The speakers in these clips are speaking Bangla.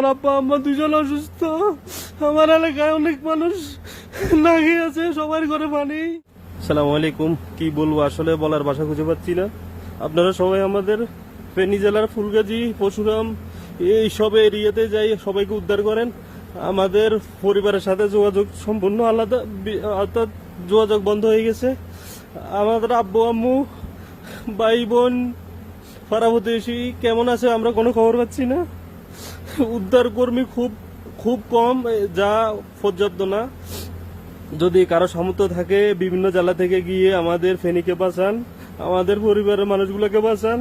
আমার আব্বা, আম্মা দুজন অসুস্থ। আমার এলাকায় অনেক মানুষ না খেয়ে আছে, সবার ঘরে পানি। সালাম আলাইকুম। কি বলব, আসলে বলার ভাষা খুঁজে পাচ্ছি না। আপনারা সবাই আমাদের ফেনী জেলার ফুলগাজী, পরশুরাম এই সব এরিয়াতে যাই, সবাইকে উদ্ধার করেন। আমাদের পরিবারের সাথে যোগাযোগ সম্পূর্ণ আলাদা অর্থাৎ যোগাযোগ বন্ধ হয়ে গেছে। আমাদের আব্বু, আম্মু, ভাই, বোন পাড়া কেমন আছে, আমরা কোনো খবর পাচ্ছি না। উদ্ধার কর্মী খুব খুব কম যা পর্যাপ্ত না যদি কারও সামর্থ্য থাকে, বিভিন্ন জেলা থেকে গিয়ে আমাদের ফেনীকে বাঁচান, আমাদের পরিবারের মানুষগুলোকে বাঁচান।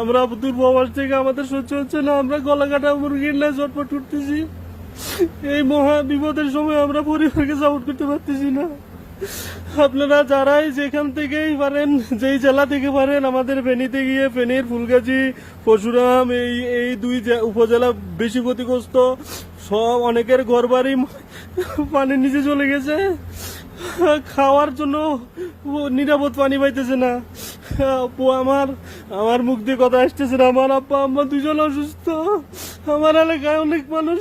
আমরা দুর্বল থেকে আমাদের সহ্য হচ্ছে না, আমরা গলা কাটা মুরগির না চটপট উঠতেছি এই মহা বিপদের সময় আমরা পরিবারকে সাপোর্ট করতে পারতেছি না। আপনারা যারাই যেখান থেকেই পারেন, যেই জেলা থেকে পারেন, আমাদের ফেনীতে গিয়ে ফেনীর ফুলগাজী, পরশুরাম, এই এই দুই উপজেলা বেশি ক্ষতিগ্রস্ত। সব অনেকের ঘর বাড়ি পানির নিচে চলে গেছে। খাওয়ার জন্য নিরাপদ পানি পাইতেছে না। আপু, আমার আমার মুখ দিয়ে কথা আসতেছে না। আমার আব্বা আম্মা দুজন অসুস্থ। আমার এলাকায় অনেক মানুষ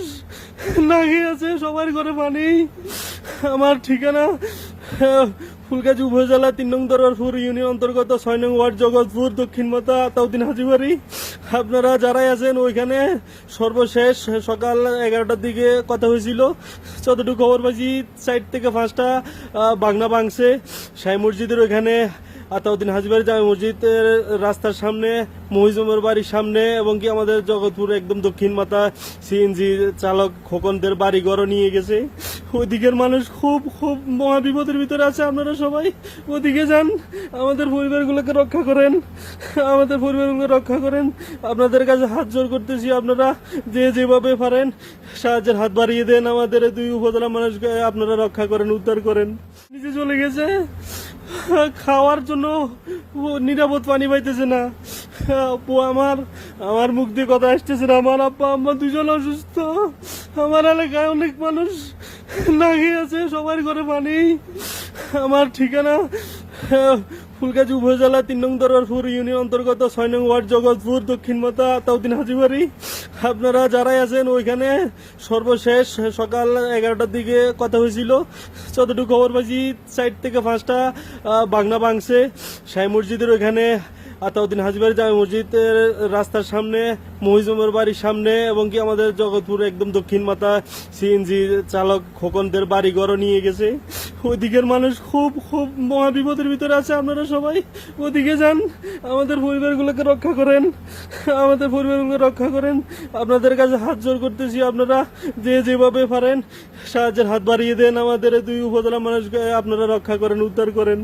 না আছে সবার ঘরে পানি। আমার ঠিকানা ফুলগাজী উপজেলা তিন নং দরবারপুর ইউনিয়ন অন্তর্গত ছয় নং ওয়ার্ড জগৎপুর দক্ষিণ মাতা তাউদ্দিন হাজিবাড়ি। আপনারা যারাই আছেন ওইখানে সর্বশেষ সকাল এগারোটার দিকে কথা হয়েছিল। যতটুকু খবর পাইছি সাইড থেকে পাঁচটা বাংনা বাংছে সাই মসজিদের ওইখানে আতাউদ্দিন হাজিবাড়ি জামে মসজিদের রাস্তার সামনে, মহিজমের বাড়ির সামনে, এবং কি আমাদের জগৎপুর একদম দক্ষিণ মাথা সিএনজি চালক খোকনদের বাড়ি ঘরও নিয়ে গেছে। ওইদিকের মানুষ খুব খুব মহা বিপদের ভিতরে আছে, আপনারা সবাই। ওদিকে যান, আমাদের পরিবারগুলোকে রক্ষা করেন, আমাদের পরিবারগুলোকে রক্ষা করেন। আপনাদের কাছে হাত জোর করতেছি, আপনারা যে যেভাবে পারেন, সাহায্যের হাত বাড়িয়ে দেন আমাদের, দুই উপজেলা মানুষকে আপনারা রক্ষা করেন, উদ্ধার করেন। নিচে চলে গেছে, খাওয়ার জন্য নিরাপদ পানি পাইতেছে না। আপু, আমার আমার মুখ দিয়ে কথা আসতেছে না, আমার আব্বা আম্মা দুজন অসুস্থ। আমার এলাকায় অনেক মানুষ না আছে, সবার ঘরে পানি। আমার ঠিকানা ফুলগাজী উপজেলা, তিন নং দরবারপুর ইউনিয়ন অন্তর্গত, ছয় নং ওয়ার্ড, জগৎপুর, দক্ষিণ মাতা তাউদ্দিন হাজিবাড়ি। আপনারা যারাই আছেন ওইখানে, সর্বশেষ সকাল এগারোটার দিকে কথা হয়েছিল। যতটুকু খবর পাইছি সাইড থেকে পাঁচটা বাংনা বাংছে সাই মসজিদের ওইখানে আতাউদ্দিন হাজিবাড়ি জামে মসজিদের রাস্তার সামনে, মহিজমের বাড়ির সামনে এবং কি আমাদের জগৎপুর একদম দক্ষিণ মাথা সিএনজি চালক খোকনদের বাড়ি ঘরও নিয়ে গেছে। ওইদিকের মানুষ খুব খুব মহা বিপদের ভিতরে আছে আপনারা সবাই। ওদিকে যান, আমাদের পরিবারগুলোকে রক্ষা করেন। আমাদের পরিবারগুলোকে রক্ষা করেন। আপনাদের কাছে হাত জোর করতেছি আপনারা, যে যেভাবে পারেন। সাহায্যের হাত বাড়িয়ে দেন আমাদের দুই উপজেলা মানুষকে, আপনারা রক্ষা করেন, উদ্ধার করেন।